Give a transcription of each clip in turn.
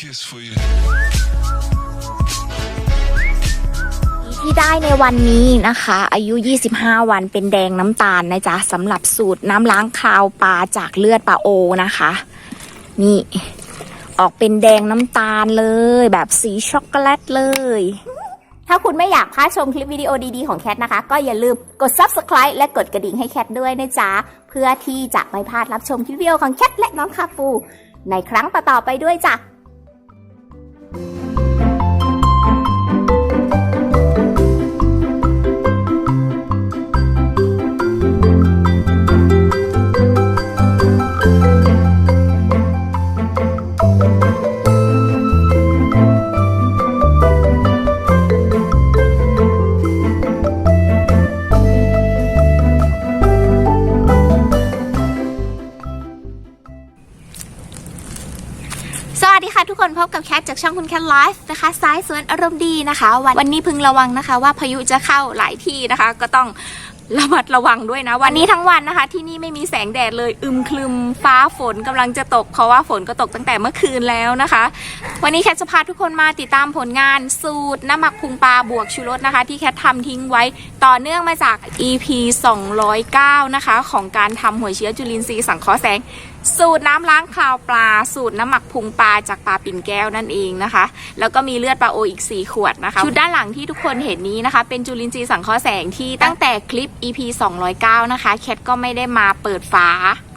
kiss for you. ที่ได้ในวันนี้นะคะ อายุ 25 วันเป็นแดงน้ำตาลนะจ๊ะสำหรับสูตรน้ำล้างคาวปลาจากเลือดปลาโอนะคะ นี่ ออกเป็นแดงน้ำตาลเลย แบบสีช็อกโกแลตเลย ถ้าคุณไม่อยากพลาดชมคลิปวิดีโอดีๆของแคทนะคะ ก็อย่าลืมกด subscribe และกดกระดิ่งให้แคทด้วยนะจ๊ะ เพื่อที่จะไม่พลาดรับชมคลิปวิดีโอของแคทและน้องคาปู ในครั้งต่อๆไปด้วยจ้ะ แคทจากช่องคุณแคทไลฟ์นะคะสายสวนอารมณ์ดีนะคะวันวันนี้พึงระวังนะคะว่าพายุจะเข้าหลายที่นะคะ ก็ต้อง ระมัดระวังด้วยนะ วันนี้ทั้งวันนะคะ ที่นี่ไม่มีแสงแดดเลย อึมครึมฟ้าฝนกำลังจะตก เพราะว่าฝนก็ตกตั้งแต่เมื่อคืนแล้วนะคะ วันนี้แคทจะพาทุกคนมาติดตามผลงานสูตรน้ำหมักพุงปลาบวกชูรสนะคะ ที่แคททำทิ้งไว้ต่อเนื่องมาจาก EP 209 นะคะ ของการทำหัวเชื้อจุลินทรีย์สังเคราะห์แสงสูตรน้ำล้างคาวปลา สูตรน้ำหมักพุงปลาจากปลาปิ่นแก้วนั่นเองนะคะ แล้วก็มีเลือดปลาโออีก 4 ขวดนะคะชุดด้านหลังที่ทุกคนเห็นนี้นะคะ เป็นจุลินทรีย์สังเคราะห์แสงที่ตั้งแต่คลิป EP 209 นะคะ แคทก็ไม่ได้มาเปิดฝา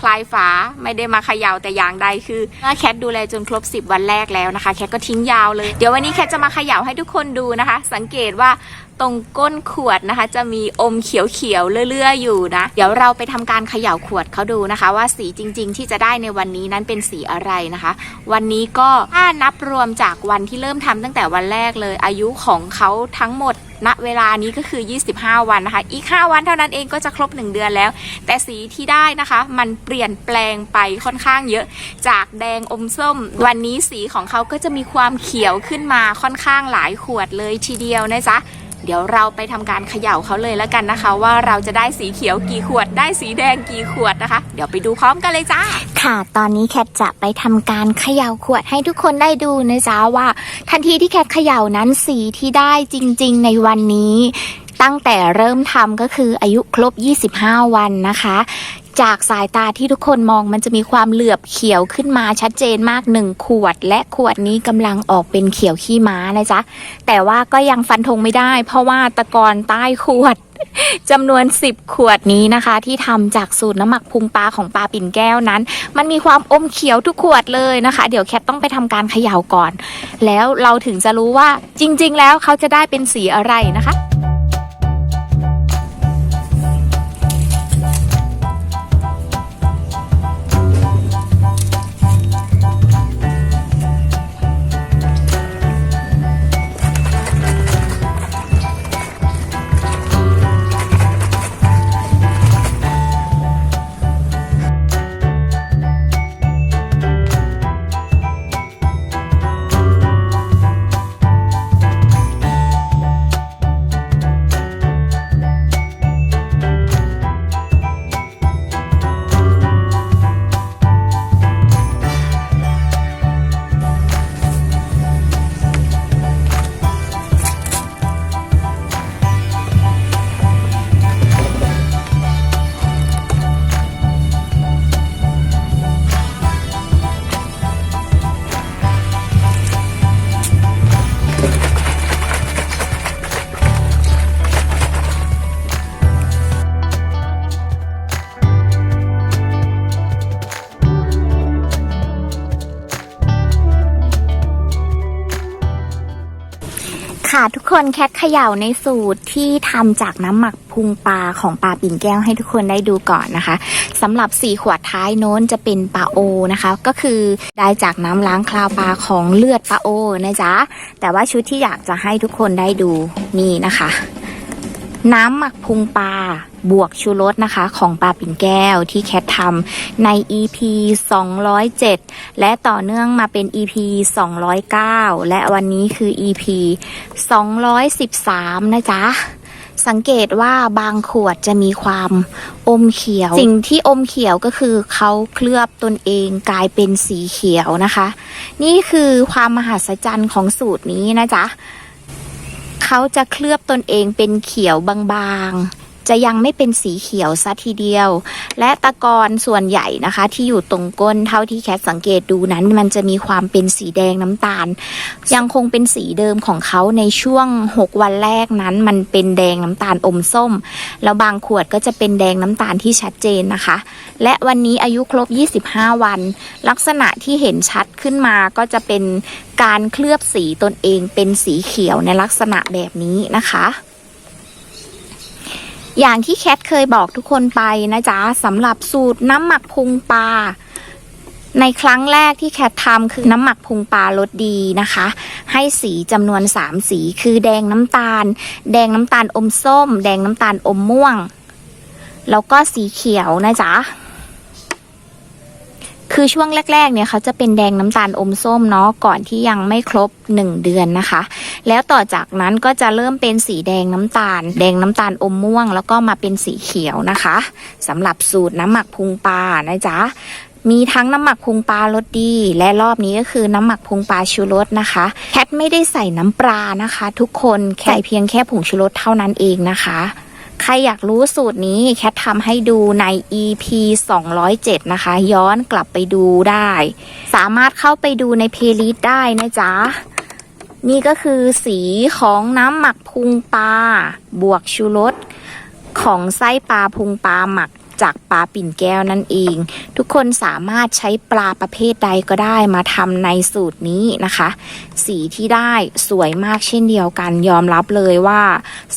คลายฝาไม่ได้มาเขย่าแต่อย่างใดคือเมื่อแคทดูแลจนครบ 10 วันแรกแล้วนะคะ แคทก็ทิ้งยาวเลย เดี๋ยววันนี้แคทจะมาเขย่าให้ทุกคนดูนะคะ สังเกตว่าตรงก้นขวดนะคะ จะมีอมเขียวๆเลื่อยๆอยู่นะ เดี๋ยวเราไปทำการเขย่าขวดเขาดูนะคะ ว่าสีจริง ๆ ที่จะได้ในวันนี้นั้นเป็นสีอะไรนะคะ วันนี้ก็ถ้านับรวมจากวันที่เริ่มทำตั้งแต่วันแรกเลย อายุของเขาทั้งหมดณเวลานี้ก็คือ 25 วันนะคะ อีก 5 วันเท่านั้นเองก็จะครบ 1 เดือนแล้ว แต่สีที่ได้นะคะ มันเปลี่ยนแปลงไปค่อนข้างเยอะ จากแดงอมส้ม วันนี้สีของเขาก็จะมีความเขียวขึ้นมาค่อนข้างหลายขวดเลยทีเดียวนะจ๊ะเดี๋ยวเราไปทำการเขย่าเขาเลยแล้วกันนะคะ ว่าเราจะได้สีเขียวกี่ขวดได้สีแดงกี่ขวดนะคะ เดี๋ยวไปดูพร้อมกันเลยจ้า ค่ะ ตอนนี้แคทจะไปทำการเขย่าขวดให้ทุกคนได้ดูนะจ๊ะว่า ทันทีที่แคทเขย่านั้นสีที่ได้จริง ๆ ในวันนี้ ตั้งแต่เริ่มทำก็คืออายุครบ 25 วันนะคะ จากสายตาที่ทุกคนมองมันจะมีความเหลือบเขียวขึ้นมาชัดเจนมากหนึ่งขวด และขวดนี้กำลังออกเป็นเขียวขี้ม้านะจ๊ะ แต่ว่าก็ยังฟันธงไม่ได้ เพราะว่าตะกอนใต้ขวดจำนวน 10 ขวดนี้นะคะ ที่ทำจากสูตรน้ำหมักพุงปลาของปลาปิ่นแก้วนั้น มันมีความอมเขียวทุกขวดเลยนะคะ เดี๋ยวแคทต้องไปทำการเขย่าก่อน แล้วเราถึงจะรู้ว่าจริง ๆ แล้วเขาจะได้เป็นสีอะไรนะคะ ค่ะทุกคนแคทเขย่าในสูตรที่ทำจากน้ำหมักพุงปลาของปลาปิ่นแก้วให้ทุกคนได้ดูก่อนนะคะสำหรับสี่ขวดท้ายโน้นจะเป็นปลาโอนะคะ ก็คือได้จากน้ำล้างคราวปลาของเลือดปลาโอนะจ๊ะแต่ว่าชุดที่อยากจะให้ทุกคนได้ดูนี่นะคะ น้ำหมักพุงปลา บวกชูรสนะคะของปลาปิ่นแก้วที่แคททำใน EP 207 และต่อเนื่องมาเป็น EP 209 และวันนี้คือ EP 213 นะจ๊ะ สังเกตว่าบางขวดจะมีความอมเขียว สิ่งที่อมเขียวก็คือเขาเคลือบตนเองกลายเป็นสีเขียวนะคะ นี่คือความมหัศจรรย์ของสูตรนี้นะจ๊ะเขาจะเคลือบตนเองเป็นเขียวบางๆ จะยังไม่เป็นสีเขียวซะทีเดียว และตะกอนส่วนใหญ่นะคะ ที่อยู่ตรงก้นเท่าที่แคทสังเกตดูนั้น มันจะมีความเป็นสีแดงน้ำตาล ยังคงเป็นสีเดิมของเขาในช่วง 6 วันแรกนั้น มันเป็นแดงน้ำตาลอมส้ม แล้วบางขวดก็จะเป็นแดงน้ำตาลที่ชัดเจนนะคะ และวันนี้อายุครบ 25 วัน ลักษณะที่เห็นชัดขึ้นมาก็จะเป็นการเคลือบสีตนเองเป็นสีเขียวในลักษณะแบบนี้นะคะ อย่างที่แคทเคยบอกทุกคนไปนะจ๊ะสำหรับสูตรน้ำหมักพุงปลาในครั้งแรกที่แคททำคือน้ำหมักพุงปลารสดีนะคะ ให้สีจำนวน 3 สีคือแดงน้ำตาล แดงน้ำตาลอมส้ม แดงน้ำตาลอมม่วง แล้วก็สีเขียวนะจ๊ะ คือช่วงแรกๆเนี่ยเขาจะเป็นแดงน้ำตาลอมส้มเนาะก่อนที่ยังไม่ครบ 1 เดือนนะคะ แล้วต่อจากนั้นก็จะเริ่มเป็นสีแดงน้ำตาล แดงน้ำตาลอมม่วง แล้วก็มาเป็นสีเขียวนะคะสำหรับสูตรน้ำหมักพุงปลานะจ๊ะมีทั้งน้ำหมักพุงปลารสดี และรอบนี้ก็คือน้ำหมักพุงปลาชูรสนะคะ แคทไม่ได้ใส่น้ำปลานะคะ ทุกคนแค่เพียงแค่ผงชูรสเท่านั้นเองนะคะ ใครอยากรู้สูตรนี้แคททำให้ดูใน EP 207 นะคะ ย้อนกลับไปดูได้ สามารถเข้าไปดูในเพลย์ลิสต์ได้นะจ๊ะ นี่ก็คือสีของน้ำหมักพุงปลาบวกชูรสของไส้ปลาพุงปลาหมัก จากปลาปิ่นแก้วนั่นเอง ทุกคนสามารถใช้ปลาประเภทใดก็ได้มาทำในสูตรนี้นะคะ สีที่ได้สวยมากเช่นเดียวกันยอมรับเลยว่า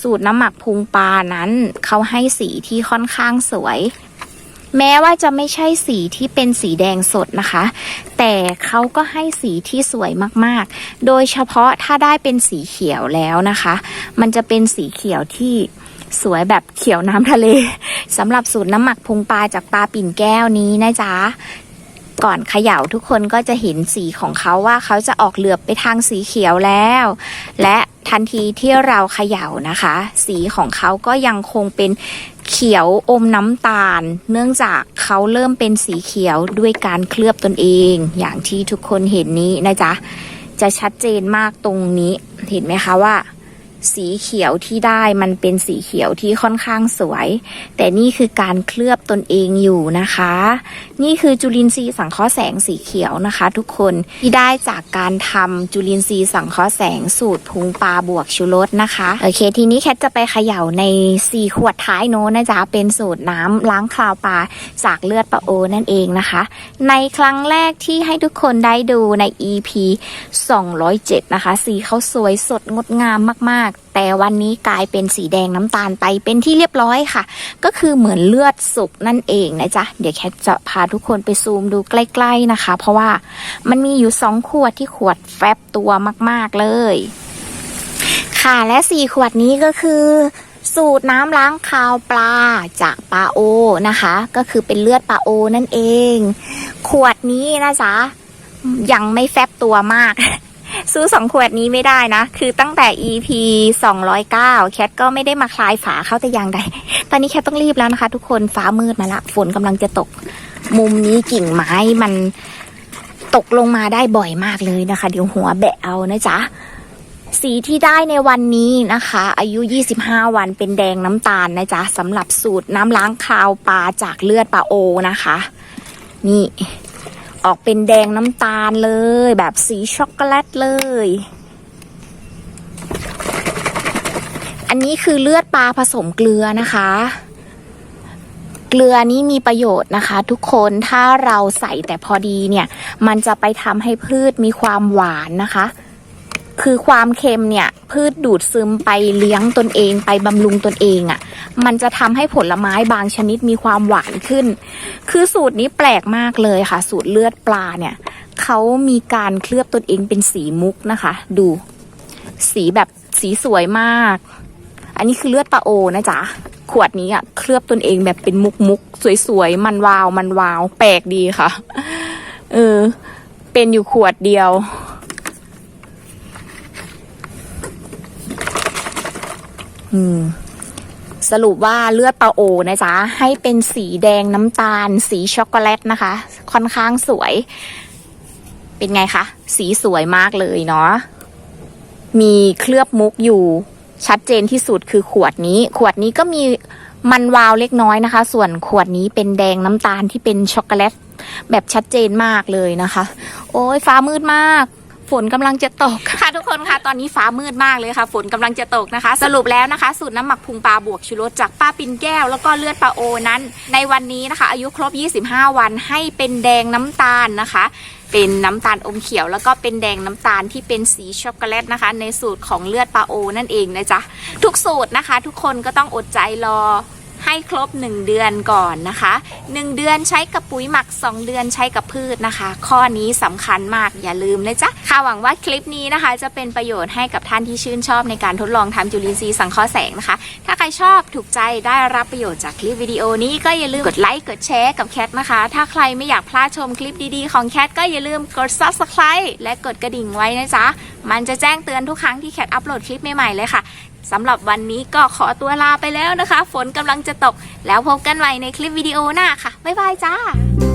สูตรน้ำหมักพุงปลานั้นเขาให้สีที่ค่อนข้างสวยแม้ว่าจะไม่ใช่สีที่เป็นสีแดงสดนะคะ แต่เขาก็ให้สีที่สวยมากๆ โดยเฉพาะถ้าได้เป็นสีเขียวแล้วนะคะ มันจะเป็นสีเขียวที่ สวยแบบเขียวน้ำทะเลสำหรับสูตรน้ำหมักพุงปลาจากปลาปิ่นแก้วนี้นะจ๊ะก่อนเขย่าทุกคนก็จะเห็นสีของเขาว่าเขาจะออกเหลือบไปทางสีเขียวแล้ว และทันทีที่เราเขย่านะคะ สีของเขาก็ยังคงเป็นเขียวอมน้ำตาล เนื่องจากเขาเริ่มเป็นสีเขียวด้วยการเคลือบตนเอง อย่างที่ทุกคนเห็นนี้นะจ๊ะจะชัดเจนมากตรงนี้เห็นไหมคะว่า สีเขียวที่ได้มันเป็นสีเขียวที่ค่อนข้างสวย แต่นี่คือการเคลือบตนเองอยู่นะคะ นี่คือจุลินทรีย์สังเคราะห์แสงสีเขียวนะคะ ทุกคนที่ได้จากการทำจุลินทรีย์สังเคราะห์แสงสูตรพุงปลาบวกชูรสนะคะโอเค ทีนี้แคทจะไปเขย่าใน4ขวดท้ายโน้นนะจ๊ะเป็นสูตรน้ำล้างคราวปลาจากเลือดปลาโอนั่นเองนะคะ ในครั้งแรกที่ให้ทุกคนได้ดูใน EP 207 นะคะ สีเขาสวยสดงดงามมากแต่วันนี้กลายเป็นสีแดงน้ำตาลไปเป็นที่เรียบร้อยค่ะ ก็คือเหมือนเลือดสุกนั่นเองนะจ๊ะ เดี๋ยวแคทจะพาทุกคนไปซูมดูใกล้ ๆนะคะ เพราะว่ามันมีอยู่สองขวดที่ขวดแฟบตัวมากๆเลย ค่ะและสี่ขวดนี้ก็คือสูตรน้ำล้างคาวปลาจากปลาโอนะคะ ก็คือเป็นเลือดปลาโอนั่นเอง ขวดนี้นะจ๊ะยังไม่แฟบตัวมาก ซื้อสองขวดนี้ไม่ได้นะ คือตั้งแต่ EP 209 แคทก็ไม่ได้มาคลายฝาเข้าแต่อย่างใด ตอนนี้แคทต้องรีบแล้วนะคะ ทุกคนฟ้ามืดมาละ ฝนกำลังจะตก มุมนี้กิ่งไม้มันตกลงมาได้บ่อยมากเลยนะคะ เดี๋ยวหัวแบะเอานะจ๊ะ สีที่ได้ในวันนี้นะคะ อายุ 25 วันเป็นแดงน้ำตาลนะจ๊ะสำหรับสูตรน้ำล้างคาวปลาจากเลือดปลาโอนะคะ นี่ ออกเป็นแดงน้ำตาลเลย แบบสีช็อกโกแลตเลย อันนี้คือเลือดปลาผสมเกลือนะคะ เกลือนี้มีประโยชน์นะคะ ทุกคนถ้าเราใส่แต่พอดีเนี่ย มันจะไปทำให้พืชมีความหวานนะคะ คือความเค็มเนี่ย พืชดูดซึมไปเลี้ยงตนเองไปบำรุงตนเองอะ่ะ มันจะทำให้ผลไม้บางชนิดมีความหวานขึ้น คือสูตรนี้แปลกมากเลยค่ะ สูตรเลือดปลาเนี่ยเขามีการเคลือบตนเองเป็นสีมุกนะคะ ดู สีแบบสีสวยมาก อันนี้คือเลือดปลาโอนะจ๊ะขวดนี้อะเคลือบตนเองแบบเป็นมุกมุกสวยๆมันวาวมันวาว แปลกดีค่ะ เออ เป็นอยู่ขวดเดียว อืมสรุปว่าเลือดปลาโอนะจ๊ะ ให้เป็นสีแดงน้ำตาล สีช็อกโกแลตนะคะ ค่อนข้างสวย เป็นไงคะ สีสวยมากเลยเนาะมีเคลือบมุกอยู่ชัดเจนที่สุดคือขวดนี้ ขวดนี้ก็มีมันวาวเล็กน้อยนะคะ ส่วนขวดนี้เป็นแดงน้ำตาลที่เป็นช็อกโกแลต แบบชัดเจนมากเลยนะคะ โอ้ยฟ้ามืดมาก นกำลังจะตกค่ะทุกคนค่ะ ตอนนี้ฟ้ามืดมากเลยค่ะ ฝนกำลังจะตกนะคะ สรุปแล้วนะคะ สูตรน้ำหมักพุงปลาบวกชูรสจากป้าปินแก้ว แล้วก็เลือดปลาโอนั้น ในวันนี้นะคะ อายุครบ 25 วันให้เป็นแดงน้ำตาลนะคะเป็นน้ำตาลอมเขียวแล้วก็เป็นแดงน้ำตาลที่เป็นสีช็อกโกแลตนะคะ ในสูตรของเลือดปลาโอนั่นเองนะจ๊ะ ทุกสูตรนะคะ ทุกคนก็ต้องอดใจรอ ให้ครบ 1 เดือนก่อนนะคะ 1 เดือนใช้กับปุ๋ยหมัก 2 เดือนใช้กับพืชนะคะ ข้อนี้สำคัญมากอย่าลืมนะจ๊ะค่ะหวังว่าคลิปนี้นะคะ จะเป็นประโยชน์ให้กับท่านที่ชื่นชอบในการทดลองทำจุลินทรีย์สังเคราะห์แสงนะคะ ถ้าใครชอบถูกใจได้รับประโยชน์จากคลิปวิดีโอนี้ก็อย่าลืมกดไลค์กดแชร์กับแคทนะคะ ถ้าใครไม่อยากพลาดชมคลิปดีๆของแคทก็อย่าลืมกด subscribe และกดกระดิ่งไว้นะจ๊ะมันจะแจ้งเตือนทุกครั้งที่แคทอัปโหลดคลิปใหม่ๆเลยค่ะ สำหรับวันนี้ก็ขอตัวลาไปแล้วนะคะ ฝนกำลังจะตก แล้วพบกันใหม่ในคลิปวิดีโอหน้าค่ะ บ๊ายบายจ้า